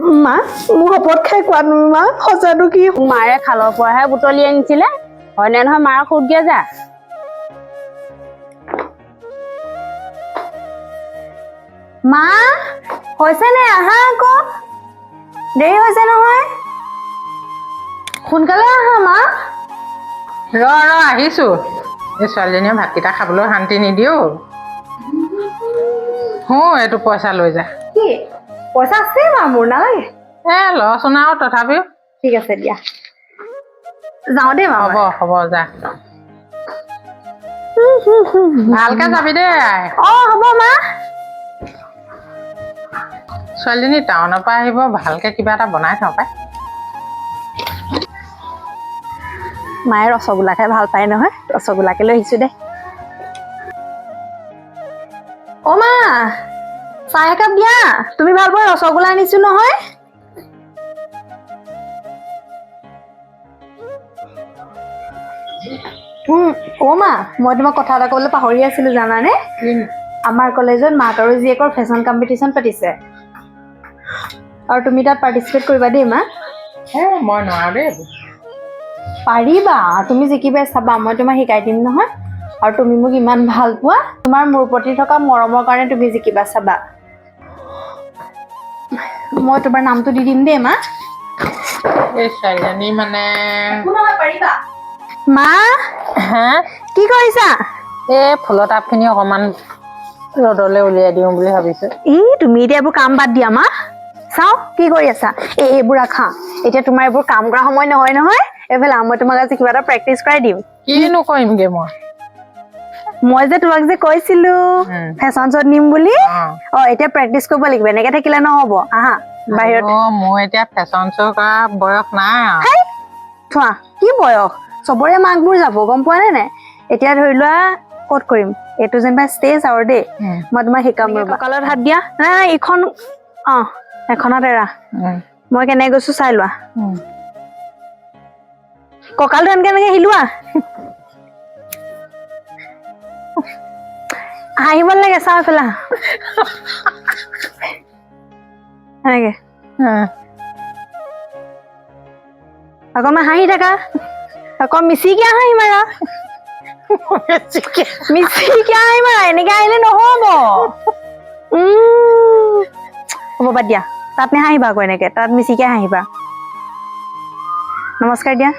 মা মোৰ শপত খাই কোৱা তুমি মা সঁচাটো কি? মাৰে খালৰ পৰাহে বুটলি আনিছিলে। হয়নে নহয় মাৰক সুধগে যা। মা হৈছে নে আহা আকৌ? দেৰি হৈছে নহয়। সোনকালে আহা মা। ৰ ৰ আহিছো। এই ছোৱালীজনীয়ে ভাতকেইটা খাবলৈ শান্তি নিদিও। হো এইটো পইচা লৈ যা। পইচা আছে মা মোৰ নালাগে। এ লচোন আৰু তথাপিও। ঠিক আছে দিয়া। যাওঁ দেই হ'ব হ'ব যা। ভালকে যাবি দেই। অ হ'ব মা। ছোৱালীজনী টাউনৰ পৰা আহিব ভালকে কিবা এটা বনাই থওঁ পাই। মায়ে ৰসগোল্লা খাই ভাল পায় নহয় ৰসগোল্লাকে লৈ আহিছো দে। অ মা। চাহ একাপ দিয়া। তুমি ভালো পোৱা ৰসগোল্লা আনিছো নহয়। অ মা মই তোমাক কথা এটা ক'বলৈ পাহৰি আছিলো জানানে? আমাৰ কলেজত মাক আৰু জীয়েকৰ ফেশ্বন কম্পিটিশ্যন পাতিছে। আৰু তুমি তাত পাৰ্টিচিপেট কৰিবা দেই মা। মই নোৱাৰো দেই পাৰিবা তুমি জিকিবাই চাবা মই তোমাক শিকাই দিম নহয়। আৰু তুমি মোক ইমান ভালো পোৱা তোমাৰ মোৰ প্ৰতি থকা মৰমৰ কাৰণে তুমি জিকিবা চাবা। মই তোমাৰ নামটো দি দিম দেই মা। ছোৱালীজনী মানে মা হা? কি কৰিছা? এই ফুলৰ টাবখিনি অকণমান ৰ'দলৈ উলিয়াই দিওঁ বুলি ভাবিছো। ই তুমি এতিয়া এইবোৰ কাম বাদ দিয়া মা। চাওঁ কি কৰি আছা? এই এইবোৰ ৰাখা। এতিয়া তোমাৰ এইবোৰ কাম কৰা সময় নহয় নহয়। এইফালে মই তোমাক আজি কিবা এটা প্ৰেক্টিচ কৰাই দিম। কিনো কৰিমগে মই? মই যে তোমাক যে কৈছিলো। ফেশ্বন শ্ব'ত নিম বুলি? অঁ। এতিয়া প্ৰেক্টিচ কৰিব লাগিব। এনেকে থাকিলে নহ'ব। আহা বাহিৰত। মোৰ এতিয়া ফেশ্বন শ্ব' কৰা বয়স নাই থোৱা কি বয়স? চবৰে মাকবোৰ যাব গম পোৱা নে নাই? এতিয়া ধৰি লোৱা ক'ত কৰিম? এইটো যেনিবা ষ্টেজ আৰু দেই। মই তোমাক শিকাম কঁকালত হাত দিয়া? নাই ইখন অ এখনত এৰা। মই কেনেকে গৈছো চাই লোৱা। কঁকালটো এনেকে এনেকে হিলোৱা। হাঁহিব লাগে চাওঁ এইফালে আহা। এনেকে উম। অকণমান হাঁহি থাকা অকণ মিচিকে হাঁহি মাৰা মিচিকে হাঁহি মাৰা এনেকে আহিলে নহ'ব উম। হ'ব বাদ দিয়া তাত নেহাঁহিবা আকৌ এনেকে তাত মিচিকে হাঁহিবা নমস্কাৰ দিয়া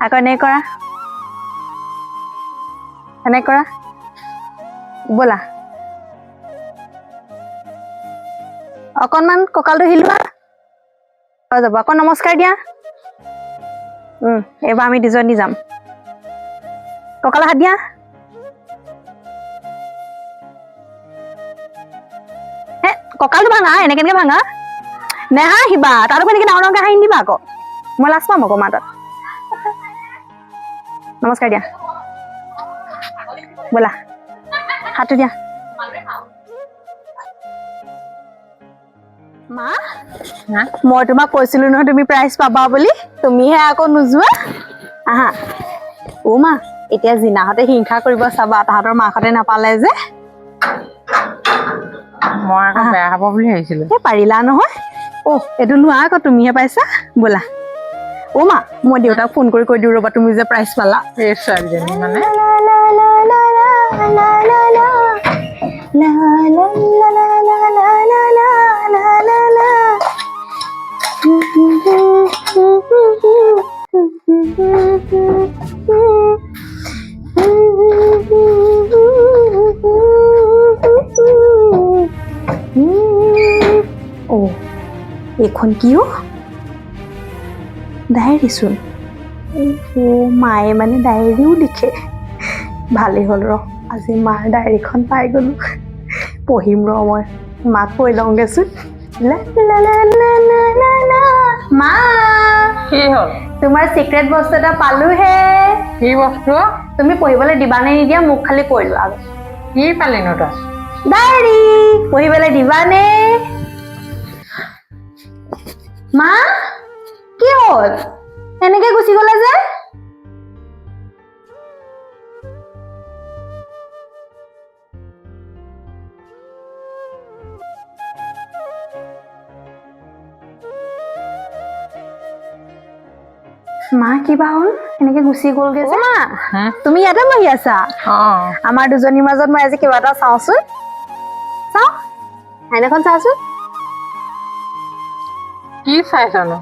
আকৌ এনেকে কৰা এনেকে কৰা। ব'লা। অকণমান কঁকালটো হিলোৱা হৈ যাব। আকৌ নমস্কাৰ দিয়া। এইবাৰ আমি দুজনী যাম। কঁকালত হাত দিয়া। হে কঁকালটো ভাঙা? এনেকে এনেকে ভাঙা? নেহাঁহিবা। তাত আকৌ এনেকে ডাঙৰ ডাঙৰকে হাঁহি দিবা আকৌ। মই লাজ পাম আকৌ মা তাত নমস্কাৰ দিয়া। ব'লা। হাতটো দিয়া। মা? মই তোমাক কৈছিলো নহয় তুমি প্ৰাইজ পাবা বুলি। তুমিহে আকৌ নোযোৱা। আহা। অ মা এতিয়া জিনাহঁতে হিংসা কৰিব চাবা তাহাঁতৰ মাকহঁতে নাপালে যে। মই আকৌ বেয়া হ'ব বুলি ভাবিছিলো। এই পাৰিলা নহয়। অ এইটো লোৱা আকৌ তুমিহে পাইছা। ব'লা। অ মা মই দেউতাক ফোন কৰি কৈ দিওঁ ৰ'বা তুমি যে প্ৰাইজ পালা। এই ছোৱালীজনী মানে। অ এইখন কিয় ডায়েৰীচোন অ মায়ে মানে ডায়েৰীও লিখে ভালেই হ'ল ৰ আজি মাৰ ডায়েৰীখন পাই গ'লো পঢ়িম ৰ মই। মাক কৈ লওঁগেচোন। মা কি হ'ল? তোমাৰ চিক্ৰেট বস্তু এটা পালোহে। কি বস্তু? তুমি পঢ়িবলৈ দিবানে নিদিয়া মোক খালি কৈ লোৱা। কি পালিনো তই? ডায়েৰী পঢ়িবলৈ দিবানে মা কি হ'ল? এনেকে গুচি গ'লে যে? মা কিবা হ'ল? এনেকে গুচি গ'লগে যে। মা। তুমি ইয়াতে বহি আছা? আমাৰ দুজনীৰ মাজত মই আজি কিবা এটা চাওঁচোন। চাওঁ? আইনাখন চাচোন কি চাইছনো?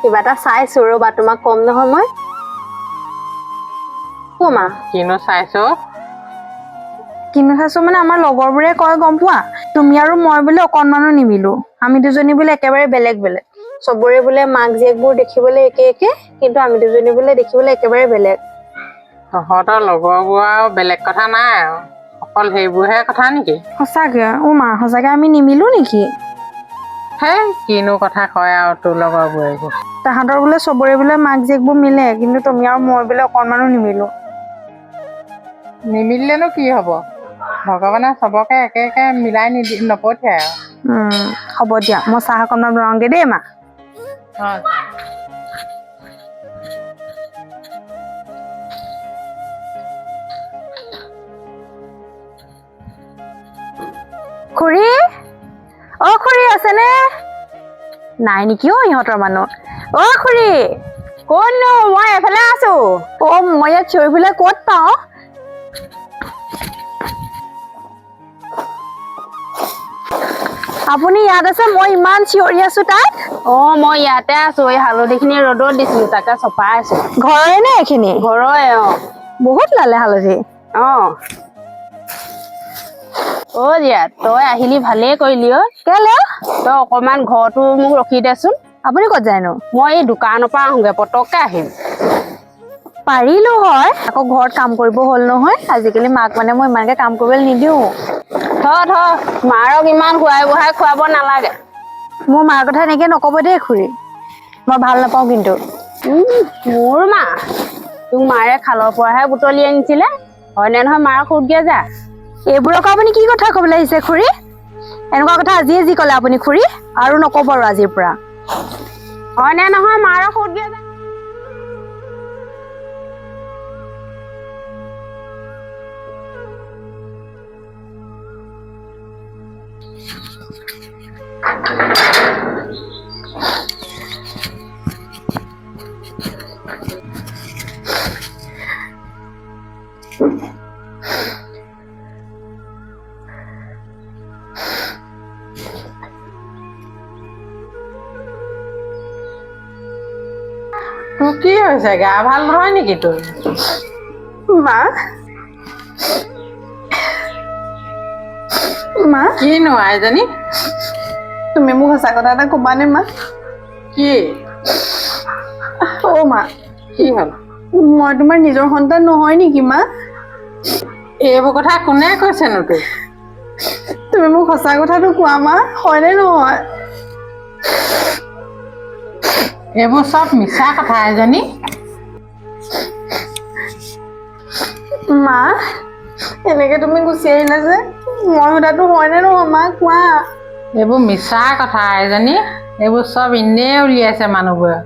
কিবা এটা চাইছো ৰ'বা তোমাক কম নহয় মই। অ মা। কিনো চাইছ? কিনো চাইছো মানে আমাৰ লগৰবোৰে কয় গম পোৱা? তুমি আৰু মই বোলে অকণমানো নিমিলো। আমি দুজনী বোলে একেবাৰে বেলেগ বেলেগ। চবৰে বোলে মাক জীয়েকবোৰ দেখিবলৈ একে একে কিন্তু আমি দুজনী বোলে দেখিবলৈ একেবাৰে বেলেগ। তহঁতৰ লগৰবোৰ আৰু বেলেগ কথা নাই আৰু। অকল সেইবোৰহে কথা নেকি? সঁচাকে অ মা সঁচাকে আমি নিমিলো নেকি? হেই কিনো কথা কয় আৰু তোৰ লগৰবোৰে এইবোৰ তাহাঁতৰ বোলে চবৰে বোলে মাক জীয়েকবোৰ মিলে কিন্তু তুমি আৰু মই বোলে অকণমানো নিমিলো। নিমিলিলেনো কি হ'ব? ভগৱানে চবকে একে একে মিলাই নিদি নপঠিয়াই আৰু। উম, হ'ব দিয়া মই চাহ অকণমান বনাওঁগে দেই মা। অঁ খুৰী অ খুৰী আছেনে? নাই নেকি অ, ইহঁতৰ মানুহ। অ খুৰী কোননো মই এফালে আছো? অ, মই ইয়াত চিঞৰিবলৈ ক'ত পাওঁ? আপুনি ইয়াত আছে মই ইমান চিঞৰি আছো তাত অ মই ইয়াতে আছো এই হালধিখিনি ৰ'দত দিছিলো তাকে চপাই আছো। ঘৰৰে নে এইখিনি? ঘৰৰে অ। বহুত লালে হালধি। অ। অ দিয়া তই আহিলি ভালেই কৰিলি অ। কেলে? তই অকমান ঘৰটো মোক ৰখি দেচোন। আপুনি ক'ত যায়নো? মই এই দোকানৰ পৰা আহোঁগে পটককে আহিম। পাৰিলো হয় আকৌ ঘৰত কাম কৰিব হ'ল নহয় আজিকালি মাক মানে মই ইমানকে কাম কৰিবলৈ নিদিওঁ। থ থ মাৰক ইমান খুৱাই বহাই খুৱাব নালাগে। মোৰ মাৰ কথা এনেকে নকব দেই খুৰী। মই ভাল নাপাওঁ কিন্তু। মোৰ মা। তোক মাৰে খালৰ পৰাহে বুটলি আনিছিলে। হয়নে নহয় মাৰক সুধগে যা। এইবোৰক আপুনি কি কথা ক'বলৈ আহিছে খুৰী? এনেকুৱা কথা আজিয়ে যি ক'লে আপুনি খুৰী আৰু নক'ব আৰু আজিৰ পৰা। হয়নে নহয় মাৰক সুধগে যা। কি হৈছে গা? ভাল নহয় নেকি তোৰ মা? মা? কিনো আইজনী তুমি মোক সঁচা কথা এটা ক'বানে মা। কি? অ' মা। কি হ'ল? মই তোমাৰ নিজৰ সন্তান নহয় নেকি মা? এইবোৰ কথা কোনে কৈছেনো তোক? তুমি মোক সঁচা কথাটো কোৱা মা। হয়নে নহয়? এইবোৰ চব মিছা কথা এজনী। মা এনেকে তুমি গুচি আহিলা যে। মই সোধাটো হয়নে নহয় মা? কোৱা। এইবোৰ মিছা কথা এজনী এইবোৰ চব এনেই উলিয়াইছে মানুহবোৰে।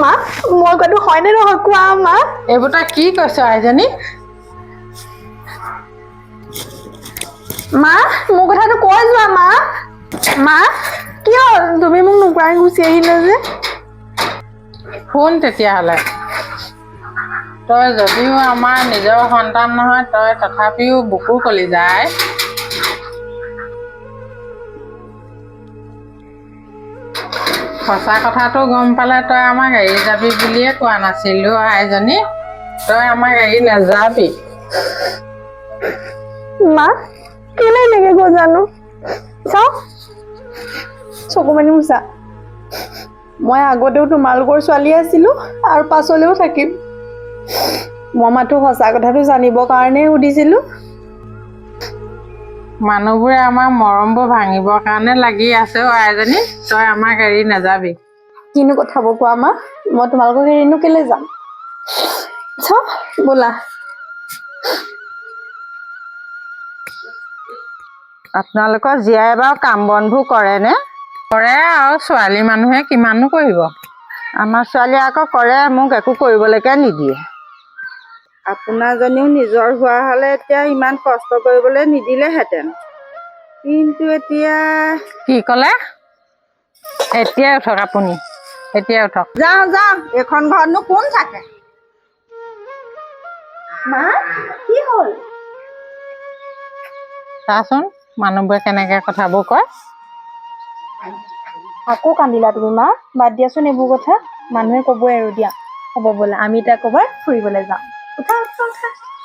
মা মই কোৱাটো হয়নে নহয় কোৱা মা? এইবোৰ তই কি কৈছ আইজনী? মা মোৰ কথাটো কৈ যোৱা মা। মা কিয় তুমি মোক নোকোৱাই গুচি আহিলা যে? শুন তেতিয়াহ'লে। তই যদিও আমাৰ নিজৰ সন্তান নহয় তই তথাপিও বুকু কলি যায়। সঁচা কথাটো গম পালে তই আমাক এৰি যাবি বুলিয়ে কোৱা নাছিলো আইজনী তই আমাক এৰি নাযাবি। মা কেলে এনেকে কৈ জানো? চাওঁ। চকু পানী মুচা। মই আগতেও তোমালোকৰ ছোৱালী আছিলো আৰু পাছলৈও থাকিম। মই মাথো সঁচা কথাটো জানিবৰ কাৰণে সুধিছিলো। মানুহবোৰে আমাৰ মৰমবোৰ ভাঙিবৰ কাৰণে লাগি আছে অ' আইজনী তই আমাক এৰি নাযাবি। কিনো কথাবোৰ কোৱা মা? মই তোমালোকক এৰিনো কেলে যাম? ব'লা। আপোনালোকৰ জীয়াই বাৰু কাম বনবোৰ কৰেনে কৰে আৰু ছোৱালী মানুহে কিমাননো কৰিব। আমাৰ ছোৱালীয়ে আকৌ কৰে মোক একো কৰিবলৈকে নিদিয়ে। আপোনাৰজনীও নিজৰ হোৱা হ'লে এতিয়া ইমান কষ্ট কৰিবলৈ নিদিলেহেঁতেন। কিন্তু এতিয়া কি ক'লে? এতিয়াই উঠক আপুনি এতিয়া উঠক। যাওঁ যাওঁ এইখন ঘৰতনো কোন থাকে? মা কি হ'ল? চাচোন মানুহবোৰে কেনেকে কথাবোৰ কয়। আকৌ কান্দিলা তুমি মা? বাদ দিয়াচোন এইবোৰ কথা। মানুহে ক'বই আৰু দিয়া। হ'ব বোলে আমি এতিয়া ক'ৰবাত ফুৰিবলৈ যাওঁ 我它放开